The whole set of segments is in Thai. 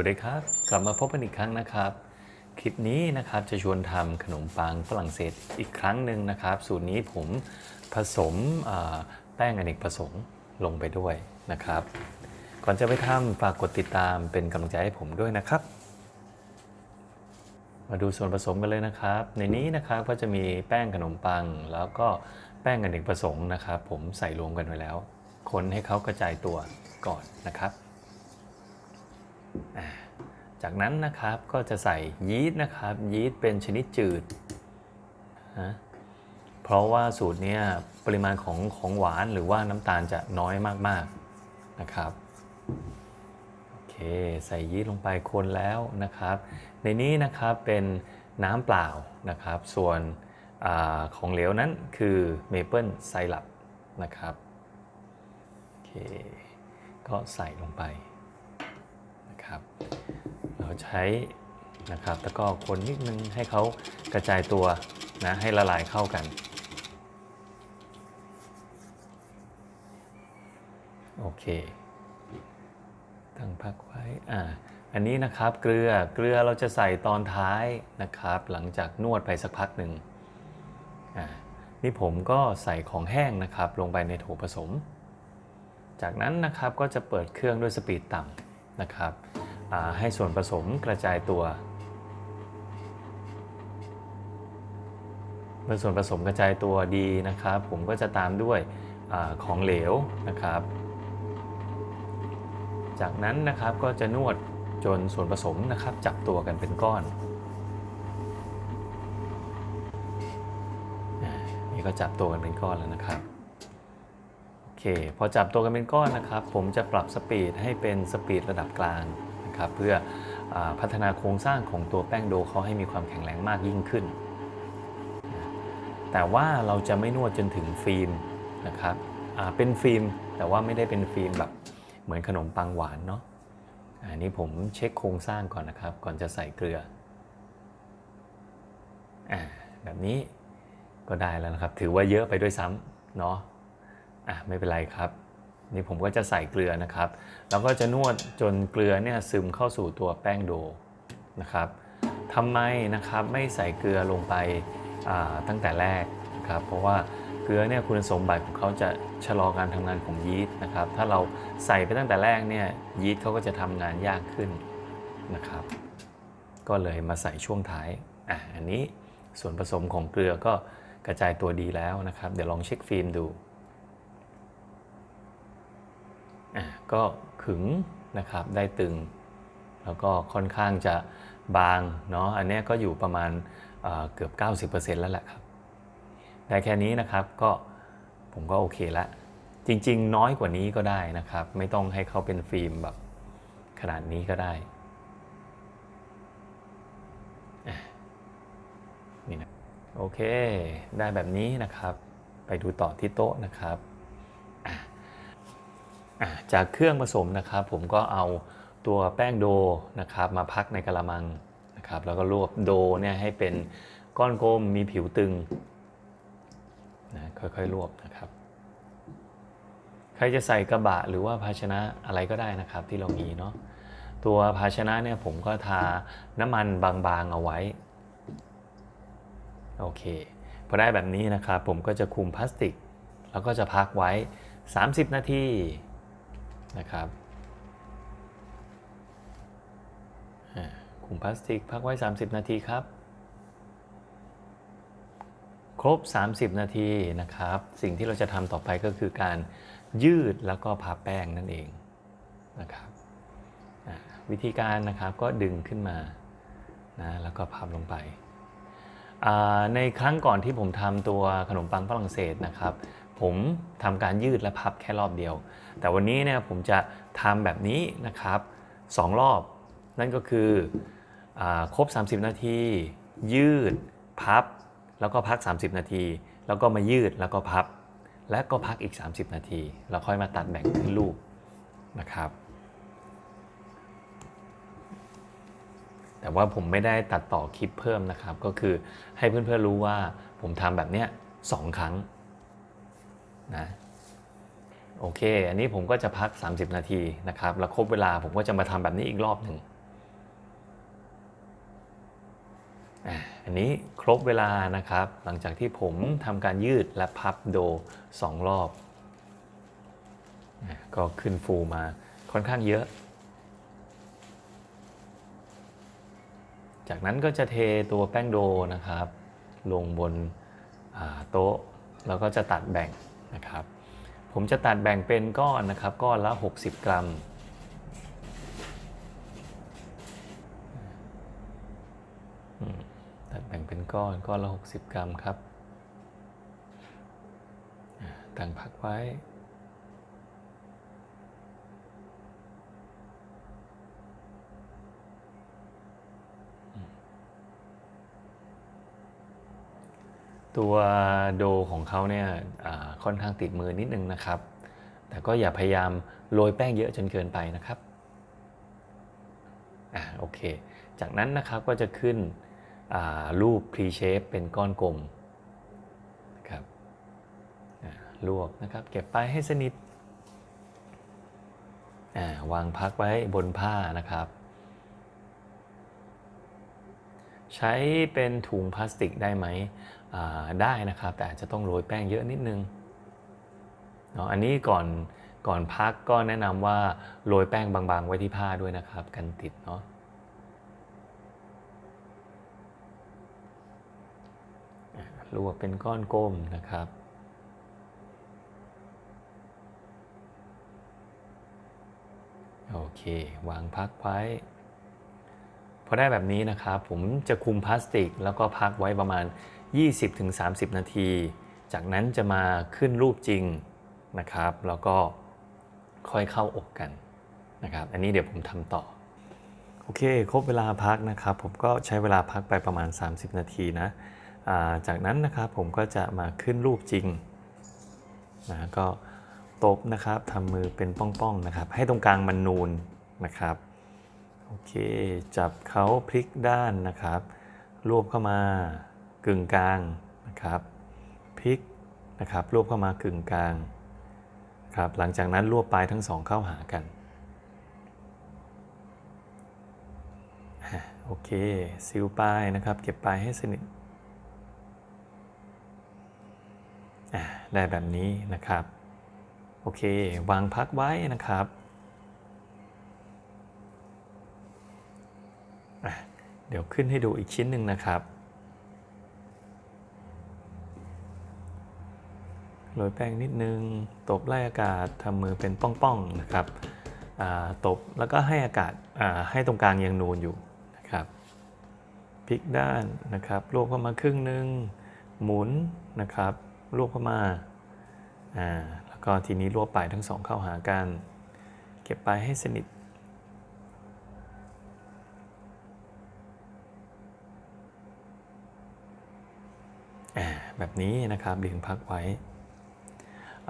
วัสดีครับ กลับมาพบกันอีกครั้งนะครับ คลิปนี้นะครับจะชวนทำขนมปังฝรั่งเศสอีกครั้งหนึ่งนะครับ สูตรนี้ผมผสมแป้งอเนกประสงค์ลงไปด้วยนะครับ ก่อนจะไปทำฝากกดติดตามเป็นกำลังใจให้ผมด้วยนะครับ มาดูส่วนผสมกันเลยนะครับ ในนี้นะครับก็จะมีแป้งขนมปัง แล้วก็แป้งอเนกประสงค์นะครับ ผมใส่รวมกันไว้แล้ว คนให้เขากระจายตัวก่อนนะครับ จากนั้นนะครับก็จะใส่ยีสต์นะครับ ยีสต์เป็นชนิดจืดนะเพราะว่าสูตรนี้ปริมาณของของหวานหรือว่าน้ำตาลจะน้อยมากๆนะครับโอเคใส่ยีสต์ลงไปคนแล้วนะครับ ในนี้นะครับเป็นน้ำเปล่านะครับ ส่วนอของเหลวนั้นคือเมเปิลไซรัปนะครับโอเคก็ใส่ลงไป นะครับ เราใช้นะครับแล้วก็คนนิดนึงให้เขากระจายตัวนะให้ละลายเข้ากัน โอเค ตั้งพักไว้อ่าอันนี้นะครับเกลือเกลือเราจะใส่ตอนท้ายนะครับ หลังจากนวดไปสักพักหนึ่งอ่านี่ผมก็ใส่ของแห้งนะครับลงไปในโถผสม จากนั้นนะครับก็จะเปิดเครื่องด้วยสปีดต่ำนะครับ ให้ส่วนผสมกระจายตัว เมื่อส่วนผสมกระจายตัวดีนะครับ ผมก็จะตามด้วยอของเหลวนะครับ จากนั้นนะครับก็จะนวดจนส่วนผสมนะครับจับตัวกันเป็นก้อนอ่านี่ก็จับตัวกันเป็นก้อนแล้วนะครับโอเคพอจับตัวกันเป็นก้อนนะครับ ผมจะปรับสปีดให้เป็นสปีดระดับกลาง นะครับเพื่ออพัฒนาโครงสร้างของตัวแป้งโดเขาให้มีความแข็งแรงมากยิ่งขึ้น แต่ว่าเราจะไม่นวดจนถึงฟิล์มนะครับเป็นฟิล์มแต่ว่าไม่ได้เป็นฟิล์มแบบเหมือนขนมปังหวานเนาะอันนี้ผมเช็คโครงสร้างก่อนนะครับ ก่อนจะใส่เกลืออแบบนี้ก็ได้แล้วนะครับ ถือว่าเยอะไปด้วยซ้ำเนาะอะไม่เป็นไรครับ นี่ผมก็จะใส่เกลือนะครับ แล้วก็จะนวดจนเกลือเนี่ยซึมเข้าสู่ตัวแป้งโดนะครับทำไมนะครับไม่ใส่เกลือลงไปตั้งแต่แรกนะครับ เพราะว่าเกลือเนี่ยคุณสมบัติของเขาจะชะลอการทำงานของยีสต์นะครับ ถ้าเราใส่ไปตั้งแต่แรกเนี่ยยีสต์เขาก็จะทำงานยากขึ้นนะครับ ก็เลยมาใส่ช่วงท้ายอะอันนี้ส่วนผสมของเกลือก็กระจายตัวดีแล้วนะครับ เดี๋ยวลองเช็คฟิล์มดูอะ ก็ขึงนะครับได้ตึง แล้วก็ค่อนข้างจะบางเนาะอันนี้ก็อยู่ประมาณเอ่อเกือบ 90%แล้วแหละครับ ได้แค่นี้นะครับก็ผมก็โอเคละจริง ๆ น้อยกว่านี้ก็ได้นะครับ ไม่ต้องให้เขาเป็นฟิล์มแบบขนาดนี้ก็ได้นี่นะโอเค ได้แบบนี้นะครับ ไปดูต่อที่โต๊ะนะครับ จากเครื่องผสมนะครับ ผมก็เอาตัวแป้งโดนะครับมาพักในกระมังนะครับแล้วก็รวบโดเนี่ยให้เป็นก้อนกลมมีผิวตึงนะค่อยๆรวบนะครับ ใครจะใส่กระบะหรือว่าภาชนะอะไรก็ได้นะครับที่เรามีเนาะตัวภาชนะเนี่ยผมก็ทาน้ำมันบางๆเอาไว้โอเคพอได้แบบนี้นะครับผมก็จะคลุมพลาสติก แล้วก็จะพักไว้ 30 นาที นะครับอ่าคลุมพลาสติกพักไว้ 30 นาทีครับ ครบ 30 นาทีนะครับ สิ่งที่เราจะทำต่อไปก็คือการยืดแล้วก็พับแป้งนั่นเองนะครับวิธีการนะครับก็ดึงขึ้นมานะแล้วก็พับลงไป ในครั้งก่อนที่ผมทำตัวขนมปังฝรั่งเศสนะครับ ผมทำการยืดและพับแค่รอบเดียว แต่วันนี้เนี่ยผมจะทำแบบนี้นะครับสองรอบ นั่นก็คืออครบ 30 นาที ยืดพับ แล้วก็พัก 30 นาที แล้วก็มายืดแล้วก็พับ และก็พักอีก 30 นาทีแล้วค่อยมาตัดแบ่งขึ้นรูปนะครับแต่ว่าผมไม่ได้ตัดต่อคลิปเพิ่มนะครับ ก็คือให้เพื่อนๆรู้ว่าผมทำแบบเนี้ยสองครั้ง นะโอเค อันนี้ผมก็จะพัก 30 นาทีนะครับ แล้วครบเวลาผมก็จะมาทำแบบนี้อีกรอบหนึ่งอันนี้ครบเวลานะครับ หลังจากที่ผมทำการยืดและพับโด 2 รอบ ก็ขึ้นฟูมาค่อนข้างเยอะ จากนั้นก็จะเทตัวแป้งโดนะครับ ลงบนโต๊ะแล้วก็จะตัดแบ่ง นะครับ ผมจะตัดแบ่งเป็นก้อนนะครับ ก้อนละ 60 กรัม ตัดแบ่งเป็นก้อนก้อนละ 60 กรัมครับอ่าตั้งพักไว้ ตัวโดของเขาเนี่ยค่อนข้างติดมือนิดนึงนะครับ แต่ก็อย่าพยายามโรยแป้งเยอะจนเกินไปนะครับอ่าโอเค จากนั้นนะครับก็จะขึ้นรูป pre shape เป็นก้อนกลมนะครับลวกนะครับเก็บไปให้สนิทอ่าวางพักไว้บนผ้านะครับ ใช้เป็นถุงพลาสติกได้ไหมอ่าได้นะครับ แต่อาจจะต้องโรยแป้งเยอะนิดนึงเนาะอันนี้ก่อนก่อนพักก็แนะนำว่าโรยแป้งบางๆ ไว้ที่ผ้าด้วยนะครับ กันติดเนาะอ่าลวกเป็นก้อนกลมนะครับโอเค วางพักไว้ พอได้แบบนี้นะครับผมจะคุมพลาสติก แล้วก็พักไว้ประมาณ 20-30 นาที จากนั้นจะมาขึ้นรูปจริงนะครับ แล้วก็ค่อยเข้าอบกันนะครับ อันนี้เดี๋ยวผมทำต่อ โอเค ครบเวลาพักนะครับ ผมก็ใช้เวลาพักไปประมาณ 30 นาทีนะาจากนั้นนะครับผมก็จะมาขึ้นรูปจริงนะก็ตบนะครับทำมือเป็นป้องๆนะครับ ให้ตรงกลางมันนูนนะครับ โอเค จับเขาพลิกด้านนะครับรวบเข้ามากึ่งกลางนะครับพลิกนะครับรวบเข้ามากึ่งกลางครับหลังจากนั้นรวบปลายทั้งสองเข้าหากันโอเคซิลปลายนะครับ เก็บปลายให้สนิทได้แบบนี้นะครับ โอเค วางพักไว้นะครับ อะ เดี๋ยวขึ้นให้ดูอีกชิ้นหนึ่งนะครับ โรยแป้งนิดนึง ตบไล่อากาศทำมือเป็นป้องๆนะครับตบแล้วก็ให้อากาศาให้ตรงกลางยังนูนอยู่นะครับพลิกด้านนะครับรวบเข้ามาครึ่งหนึ่งหมุนนะครับรวบเข้ามาอ่าแล้วก็ทีนี้รวบปลายทั้งสองเข้าหากัน เก็บปลายให้สนิท แบบนี้นะครับดึงพักไว้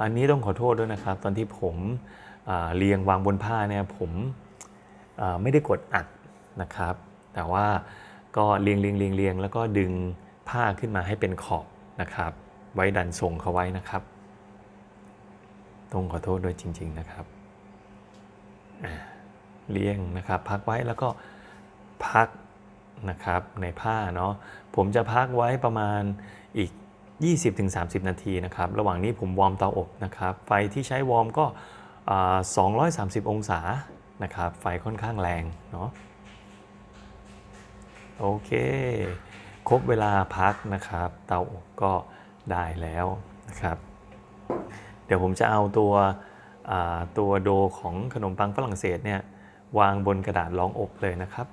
อันนี้ต้องขอโทษด้วยนะครับ ตอนที่ผมเรียงวางบนผ้าเนี่ยผมไม่ได้กดอัดนะครับ แต่ว่าก็เรียงเรียงเรียงเรียงแล้วก็ดึงผ้าขึ้นมาให้เป็นขอบนะครับ ไว้ดันทรงเขาไว้นะครับต้องขอโทษด้วยจริง ๆนะครับเรียงนะครับ พักไว้แล้วก็พัก นะครับในผ้าเนาะผมจะพักไว้ประมาณอีก 20-30 นาทีนะครับระหว่างนี้ผมวอร์มเตาอบนะครับไฟที่ใช้วอร์มก็อ่า230 องศานะครับไฟค่อนข้างแรงเนาะโอเค ครบเวลาพักนะครับ เตาอบก็ได้แล้วนะครับ เดี๋ยวผมจะเอาตัวตัวโดของขนมปังฝรั่งเศสเนี่ยวางบนกระดาษรองอบเลยนะครับ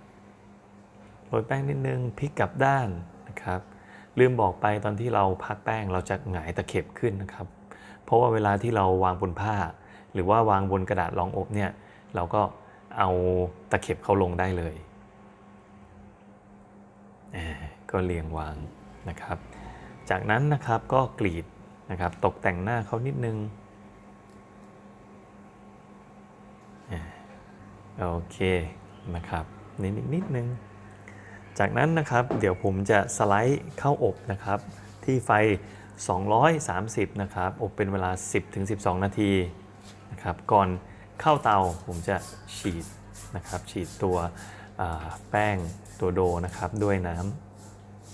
รยแป้งนิดนึงพลิกกลับด้านนะครับ ลืมบอกไปตอนที่เราพักแป้งเราจะหงายตะเข็บขึ้นนะครับ เพราะว่าเวลาที่เราวางบนผ้า หรือว่าวางบนกระดาษรองอบเนี่ยเราก็เอาตะเข็บเขาลงได้เลย ก็เรียงวางนะครับ จากนั้นนะครับก็กรีดนะครับตกแต่งหน้าเขานิดนึงอ่าโอเคนะครับนิดนิดนึง จากนั้นนะครับเดี๋ยวผมจะสไลด์เข้าอบนะครับ ที่ไฟ 230 นะครับ อบเป็นเวลา 10-12 นาทีนะครับก่อนเข้าเตาผมจะฉีดนะครับฉีดตัวแป้งตัวโดนะครับด้วยน้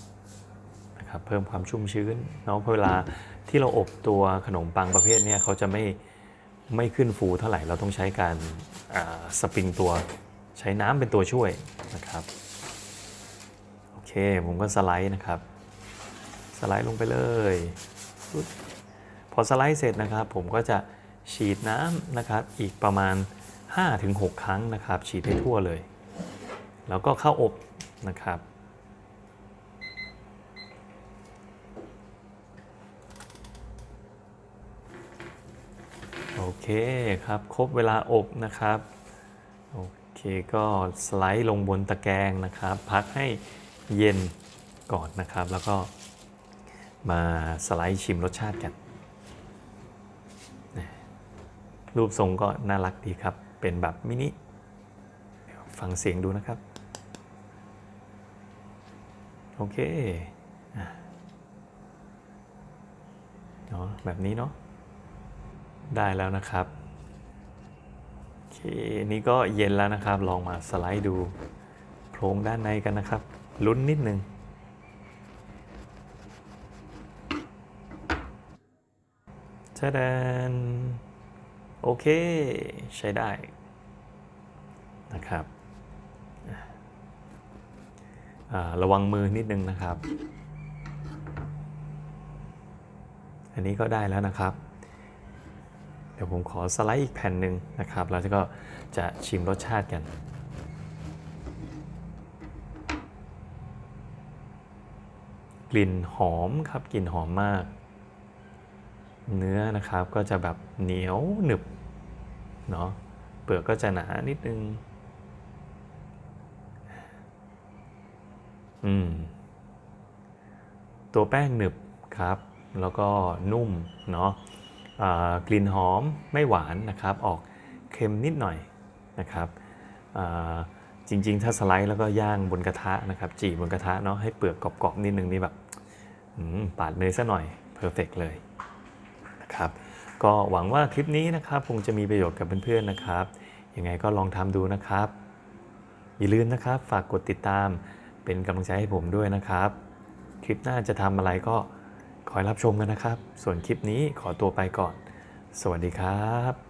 ำนะครับเพิ่มความชุ่มชื้นเนาะเพราะเวลาที่เราอบตัวขนมปังประเภทนี้เขาจะไม่ไม่ขึ้นฟูเท่าไหร่เราต้องใช้การสปริงตัวใช้น้ำเป็นตัวช่วยนะครับ เค ผมก็สไลด์นะครับ สไลด์ลงไปเลยพอสไลด์เสร็จนะครับ ผมก็จะฉีดน้ำนะครับอีกประมาณ 5-6 ครั้งนะครับ ฉีดให้ทั่วเลย แล้วก็เข้าอบนะครับโอเคครับ ครบเวลาอบนะครับ โอเคก็สไลด์ลงบนตะแกรงนะครับ พักให้ เย็นก่อนนะครับ แล้วก็มาสไลด์ชิมรสชาติกัน รูปทรงก็น่ารักดีครับ เป็นแบบมินิฟังเสียงดูนะครับ โอเคอะเนาะแบบนี้เนาะได้แล้วนะครับโอเคนี่ก็เย็นแล้วนะครับ ลองมาสไลด์ดูโพรงด้านในกันนะครับ ลุ้นนิดนึงชะแดนโอเค ใช้ได้นะครับ ระวังมือนิดนึงนะครับ อันนี้ก็ได้แล้วนะครับ เดี๋ยวผมขอสไลด์อีกแผ่นหนึ่งนะครับ แล้วก็จะชิมรสชาติกัน กลิ่นหอมครับกลิ่นหอมมาก เนื้อนะครับก็จะแบบเหนียวหนึบเนาะเปลือกก็จะหนานิดนึงอืมตัวแป้งหนึบครับ แล้วก็นุ่มเนาะกลิ่นหอมไม่หวานนะครับ ออกเค็มนิดหน่อยนะครับอ จริง ๆ ถ้าสไลด์แล้วก็ย่างบนกระทะนะครับจีบนกระทะเนาะให้เปลือกกรอบๆนิดนึงนี่แบบปาดเนยซะหน่อยเพอร์เฟกเลยนะครับก็หวังว่าคลิปนี้นะครับคงจะมีประโยชน์กับเพื่อนๆนะครับยังไงก็ลองทำดูนะครับ อย่าลืมนะครับ ฝากกดติดตามเป็นกำลังใจให้ผมด้วยนะครับ คลิปหน้าจะทำอะไรก็คอยรับชมกันนะครับ ส่วนคลิปนี้ขอตัวไปก่อน สวัสดีครับ